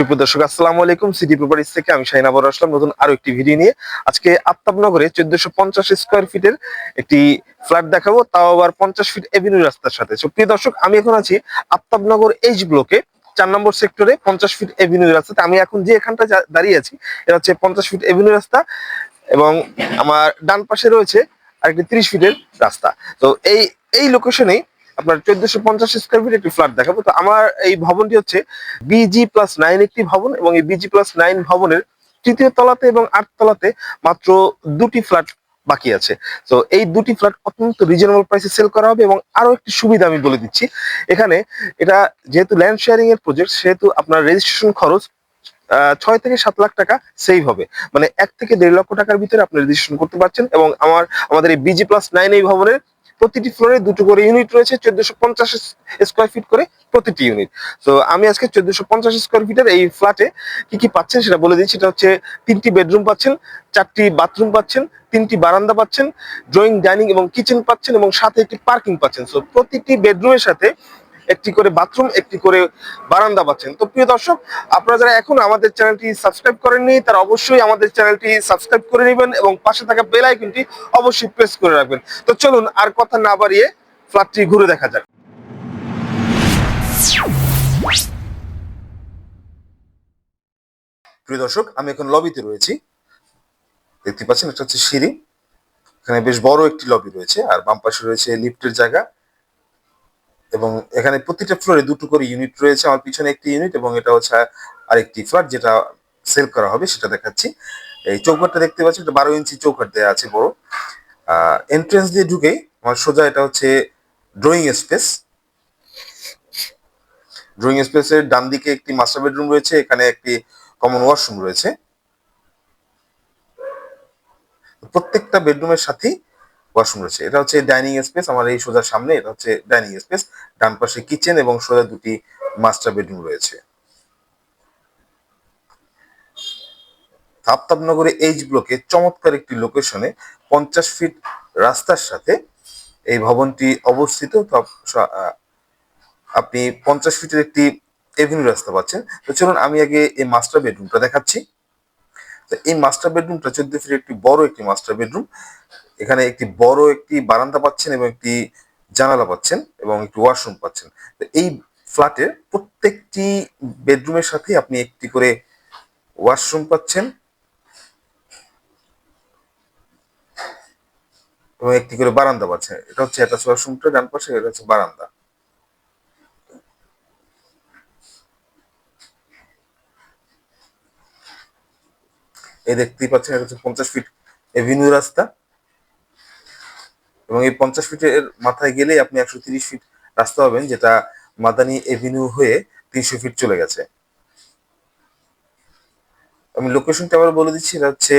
সুপ্রিয় দর্শক, আসসালামু আলাইকুম। সিটি প্রপার্টিজ থেকে আমি শাহিন আবর আসলাম নতুন আরও একটি ভিডিও নিয়ে। আজকে আফতাবনগরে চোদ্দশো পঞ্চাশ স্কোয়ার ফিটের একটি ফ্ল্যাট দেখাবো, তাও আবার পঞ্চাশ ফিট এভিনিউ রাস্তার সাথে। তো প্রিয় দর্শক, আমি এখন আছি আফতাবনগর এইচ ব্লকে চার নম্বর সেক্টরে পঞ্চাশ ফিট এভিনিউ রাস্তাতে। আমি এখন যে এখানটা দাঁড়িয়ে আছি, এটা হচ্ছে পঞ্চাশ ফিট এভিনিউ রাস্তা এবং আমার ডান পাশে রয়েছে আরেকটি তিরিশ ফিটের রাস্তা। তো এই এই লোকেশনেই আপনার চোদ্দশো পঞ্চাশ স্কোয়ার ফিট একটি ফ্ল্যাট দেখাবো। তো আমার এই ভবনটি হচ্ছে বিজি প্লাস নাইন একটি ভবন এবং এই বিজি প্লাস নাইন ভবনের তৃতীয় তলাতে এবং আট তলাতে মাত্র দুটি ফ্ল্যাট বাকি আছে। তো এই দুটি ফ্ল্যাট অত্যন্ত রিজনেবল প্রাইসে সেল করা হবে এবং আরও একটি সুবিধা আমি বলে দিচ্ছি। এখানে এটা যেহেতু ল্যান্ড শেয়ারিং এর প্রজেক্ট সেহেতু আপনার রেজিস্ট্রেশন খরচ ছয় থেকে সাত লাখ টাকা সেভ হবে। মানে এক থেকে দেড় লক্ষ টাকার ভিতরে আপনি রেজিস্ট্রেশন করতে পারছেন এবং আমার, আমাদের এই বিজি প্লাস নাইন এই ভবনের প্রতিটি ফ্লোরে দুটো করে ইউনিট রয়েছে, চোদ্দশো পঞ্চাশ স্কোয়ার ফিট করে প্রতিটি ইউনিট। তো আমি আজকে চোদ্দশো পঞ্চাশ স্কোয়ার ফিটের এই ফ্ল্যাটে কি কি পাচ্ছেন সেটা বলে দিচ্ছি সেটা হচ্ছে তিনটি বেডরুম পাচ্ছেন, চারটি বাথরুম পাচ্ছেন, তিনটি বারান্দা পাচ্ছেন ড্রয়িং ডাইনিং এবং কিচেন পাচ্ছেন এবং সাথে একটি পার্কিং পাচ্ছেন। সো প্রতিটি বেডরুমের সাথে একটি করে বাথরুম, একটি করে বারান্দা পাচ্ছেন। তো প্রিয় দর্শক, আপনারা যারা এখন আমাদের চ্যানেলটি সাবস্ক্রাইব করেননি, তারা অবশ্যই আমাদের চ্যানেলটি সাবস্ক্রাইব করে নেবেন এবং পাশে থাকা বেল আইকনটি অবশ্যই প্রেস করে রাখবেন। তো চলুন, আর কথা না বাড়িয়ে ফ্ল্যাটটি ঘুরে দেখা যাক। প্রিয় দর্শক, আমি এখন লবিতে রয়েছি। দেখতে পাচ্ছেন, এটা হচ্ছে সিঁড়ি। এখানে বেশ বড় একটি লবি রয়েছে, আর বাম পাশে রয়েছে লিফটের জায়গা। এবং এখানে প্রতিটা ফ্লোরে দুটো করে ইউনিট রয়েছে। আমার পিছনে একটি ইউনিট এবং এটা হচ্ছে আরেকটি ফ্ল্যাট যেটা সেল করা হবে, সেটা দেখাচ্ছি। এই চৌকাটটা দেখতে পাচ্ছি এটা বারো ইঞ্চি চৌকাট দেওয়া আছে বড়। এন্ট্রেন্স দিয়ে ঢুকে আমার সোজা এটা হচ্ছে ড্রয়িং স্পেস ড্রয়িং স্পেসের ডান দিকে একটি মাস্টার বেডরুম রয়েছে, এখানে একটি কমন ওয়াশরুম রয়েছে। প্রত্যেকটা বেডরুমের সাথেই ওয়াশরুম রয়েছে। এটা হচ্ছে ডাইনিং স্পেস আমার এই সোজা সামনে, এটা হচ্ছে ডাইনিং স্পেস ডান পাশে কিচেন এবং সোজা দুটি মাস্টার বেডরুম রয়েছে। তাপ্তাবনগরে এইচ ব্লকে চমৎকার একটি লোকেশনে পঞ্চাশ ফিট রাস্তার সাথে এই ভবনটি অবস্থিত। আপনি পঞ্চাশ ফিটের একটি এভিনিউ রাস্তা পাচ্ছেন। তো চলুন আমি আগে এই মাস্টার বেডরুমটা দেখাচ্ছি। তো এই মাস্টার বেডরুমটা চোদ্দ ফিটের একটি বড় একটি মাস্টার বেডরুম এখানে একটি বড় একটি বারান্দা পাচ্ছেন এবং একটি জানালা পাচ্ছেন এবং একটি ওয়াশরুম পাচ্ছেন। তো এই ফ্ল্যাটের প্রত্যেকটি বেডরুমের সাথে আপনি একটি করে ওয়াশরুম পাচ্ছেন এবং একটি করে বারান্দা পাচ্ছেন। এটা হচ্ছে অ্যাটাচ ওয়াশরুমটা ডান পাশে এটা হচ্ছে বারান্দা। এই দেখতেই পাচ্ছেন এটা হচ্ছে পঞ্চাশ ফিট এভিনিউ রাস্তা। এবং এই পঞ্চাশ ফিটের মাথায় গেলেই আপনি একশো তিরিশ ফিট রাস্তা পাবেন, যেটা মাদানি এভিনিউ হয়ে তিনশো ফিট চলে গেছে। আমি লোকেশনটা আবার বলে দিচ্ছি, এটা হচ্ছে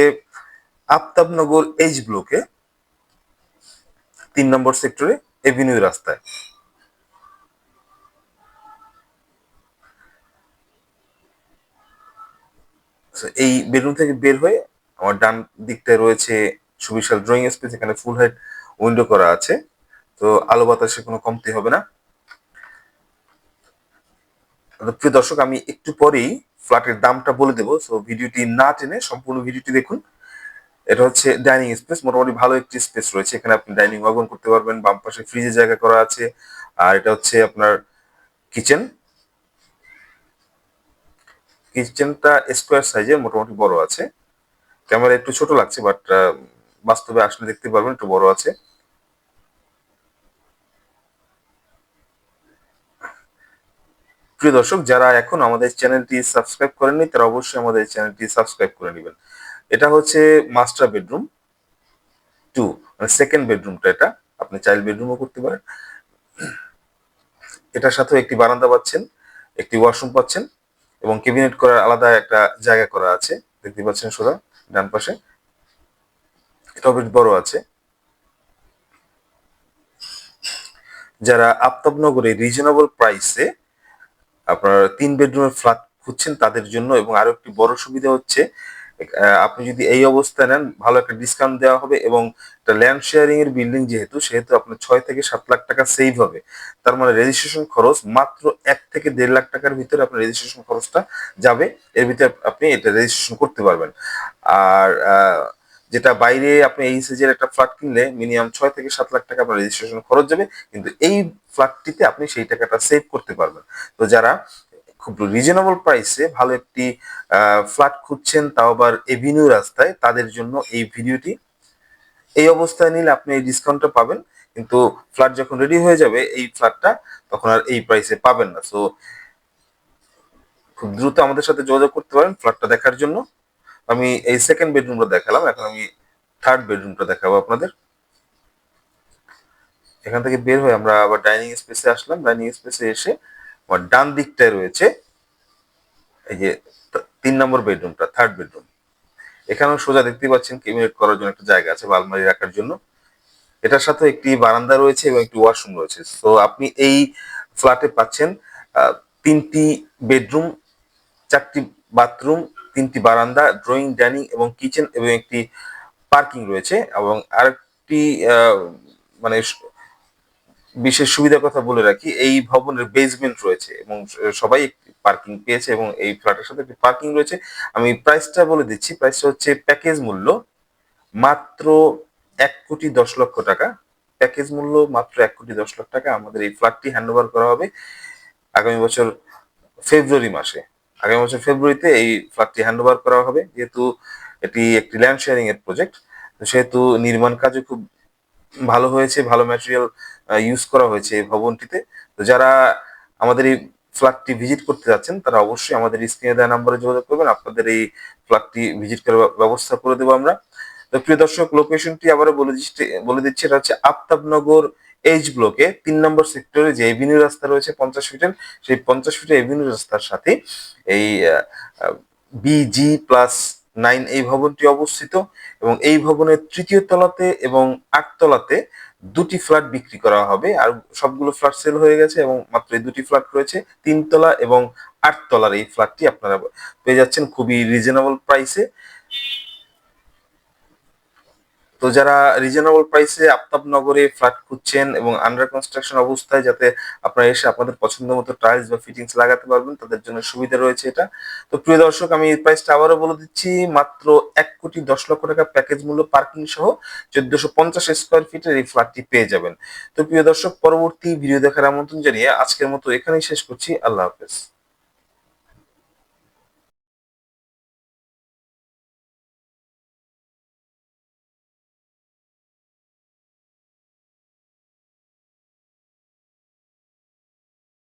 আফতাবনগর এইচ ব্লকে তিন নম্বর সেক্টরে এভিনিউ রাস্তায়। এই বেডরুম থেকে বের হয়ে আমার ডান দিকটায় রয়েছে সুবিশাল ড্রয়িং স্পেস এখানে ফুল হাইট উইন্ডো করা আছে। তো, আলো বাতাসে কোনো কমতি হবে না। প্রিয় দর্শক, আমি একটু পরেই ফ্ল্যাটের দামটা বলে দেবো। সো ভিডিওটি না টেনে সম্পূর্ণ ভিডিওটি দেখুন। এটা হচ্ছে ডাইনিং স্পেস মোটামুটি ভালো একটি স্পেস রয়েছে। এখানে আপনি ডাইনিং ওয়াগন করতে পারবেন, বাম পাশে ফ্রিজের জায়গা করা আছে। আর এটা হচ্ছে আপনার কিচেন কিচেনটা স্কোয়ার সাইজের মোটামুটি বড় আছে। ক্যামেরা একটু ছোট লাগছে বাট বাস্তবে আসলে দেখতে পারবেন একটু বড় আছে। প্রিয় দর্শক, যারা এখন আমাদের চ্যানেলটি সাবস্ক্রাইব করেননি, তারা অবশ্যই আমাদের চ্যানেলটি সাবস্ক্রাইব করে নেবেন। এটা হচ্ছে মাস্টার বেডরুম টু মানে সেকেন্ড বেডরুমটা এটা। আপনি চাইল্ড বেডরুমও করতে পারেন। এটার সাথেও একটি বারান্দা পাচ্ছেন, একটি ওয়াশরুম পাচ্ছেন। এবং কেবিনেট করার আলাদা একটা জায়গা করা আছে। দেখতে পাচ্ছেন সোজা ডান পাশে। এটাও বেশ বড় আছে। যারা আফতাবনগরে রিজনেবল প্রাইসে আপনার তিন বেডরুমের ফ্ল্যাট খুঁজছেন তাদের জন্য এবং আরও একটি বড় সুবিধা হচ্ছে আপনি যদি এই অবস্থায় নেন, ভালো একটা ডিসকাউন্ট দেওয়া হবে এবং একটা ল্যান্ড শেয়ারিং এর বিল্ডিং যেহেতু, সেহেতু আপনার ছয় থেকে সাত লাখ টাকা সেভ হবে। তার মানে রেজিস্ট্রেশন খরচ মাত্র এক থেকে দেড় লাখ টাকার ভিতরে আপনার রেজিস্ট্রেশন খরচটা যাবে। এর ভিতরে আপনি এটা রেজিস্ট্রেশন করতে পারবেন। আর যেটা বাইরে আপনি এই সাইজের একটা ফ্ল্যাট কিনলে মিনিমাম ছয় থেকে সাত লাখ টাকা আপনার রেজিস্ট্রেশন খরচ যাবে। কিন্তু এই ফ্ল্যাটটিতে আপনি সেই টাকাটা সেভ করতে পারবেন। তো যারা খুব রিজনেবল প্রাইসে ভালো একটি ফ্ল্যাট খুঁজছেন তাও আবার এভিনিউ রাস্তায়, তাদের জন্য এই ভিডিওটি এই অবস্থায় নিলে আপনি এই ডিসকাউন্টটা পাবেন, কিন্তু ফ্ল্যাট যখন রেডি হয়ে যাবে এই ফ্ল্যাটটা তখন আর এই প্রাইসে পাবেন না। সো খুব দ্রুত আমাদের সাথে যোগাযোগ করতে পারেন ফ্ল্যাটটা দেখার জন্য। আমি এই সেকেন্ড বেডরুমটা দেখালাম, এখন আমি থার্ড বেডরুমটা দেখাবো আপনাদের। এখান থেকে বের হয়ে আমরা আবার ডাইনিং স্পেসে আসলাম। ডাইনিং স্পেসে এসে আমার ডান দিকটায় রয়েছে এই যে তিন নম্বর বেডরুমটা থার্ড বেডরুম। এখানেও সোজা দেখতে পাচ্ছেন কেবিনেট করার জন্য একটা জায়গা আছে বা আলমারি রাখার জন্য। এটার সাথে একটি বারান্দা রয়েছে এবং একটি ওয়াশরুম রয়েছে। তো আপনি এই ফ্ল্যাটে পাচ্ছেন তিনটি বেডরুম, চারটি বাথরুম তিনটি বারান্দা ড্রয়িং ডাইনিং এবং কিচেন এবং একটি পার্কিং রয়েছে এবং আরেকটি মানে বিশেষ সুবিধার কথা বলে রাখি, এই ভবনের বেসমেন্ট রয়েছে এবং সবাই পার্কিং পেয়েছে এবং এই ফ্ল্যাটের সাথে একটি পার্কিং রয়েছে। আমি প্রাইসটা বলে দিচ্ছি প্রাইসটা হচ্ছে প্যাকেজ মূল্য মাত্র এক কোটি দশ লক্ষ টাকা। প্যাকেজ মূল্য মাত্র এক কোটি দশ লক্ষ টাকা। আমাদের এই ফ্ল্যাটটি হ্যান্ড ওভার করা হবে আগামী বছর ফেব্রুয়ারি মাসে। আগামী বছর ফেব্রুয়ারিতে এই ফ্ল্যাটটি হ্যান্ড ওভার করা হবে। যেহেতু এটি একটি ল্যান্ড শেয়ারিং এর প্রজেক্ট সেহেতু নির্মাণ কাজও খুব ভালো হয়েছে, ভালো ম্যাটেরিয়াল ইউজ করা হয়েছে এই ভবনটিতে। তো যারা আমাদের এই ফ্ল্যাটটি ভিজিট করতে যাচ্ছেন, তারা অবশ্যই আমাদের স্ক্রিনে দেওয়া নাম্বারে যোগাযোগ করবেন। আপনাদের এই ফ্ল্যাটটি ভিজিট করার ব্যবস্থা করে দেবো আমরা। তো প্রিয় দর্শক লোকেশনটি আবারও বলে দিচ্ছি বলে দিচ্ছি, এটা হচ্ছে আফতাবনগর এইচ ব্লকে তিন নম্বর সেক্টরে যে এভিনিউ রাস্তা রয়েছে পঞ্চাশ ফিটের সেই পঞ্চাশ ফিটের এভিনিউ রাস্তার সাথে এই বিজি প্লাস নাইন এই ভবনটি অবস্থিত এবং এই ভবনের তৃতীয় তলাতে এবং আটতলাতে দুটি ফ্ল্যাট বিক্রি করা হবে। আর সবগুলো ফ্ল্যাট সেল হয়ে গেছে এবং মাত্র এই দুটি ফ্ল্যাট রয়েছে তিনতলা এবং আটতলার এই ফ্ল্যাটটি আপনারা পেয়ে যাচ্ছেন খুবই রিজনেবল প্রাইসে তো যারা রিজনেবল প্রাইসে আফতাবনগরে ফ্ল্যাট খুঁজছেন এবং আন্ডার কনস্ট্রাকশন অবস্থায় যাতে আপনারা এসে আপনাদের পছন্দ মতো টাইলস বা ফিটিংস লাগাতে পারবেন, তাদের জন্য সুবিধা রয়েছে এটা। তো প্রিয় দর্শক, আমি এই প্রাইসটা আবারও বলে দিচ্ছি, মাত্র এক কোটি দশ লক্ষ টাকা প্যাকেজ মূল্য পার্কিং সহ চোদ্দশো পঞ্চাশ স্কোয়ার ফিটের এই ফ্ল্যাটটি পেয়ে যাবেন। তো প্রিয় দর্শক, পরবর্তী ভিডিও দেখার আমন্ত্রণ জানিয়ে আজকের মতো এখানেই শেষ করছি। আল্লাহ হাফেজ।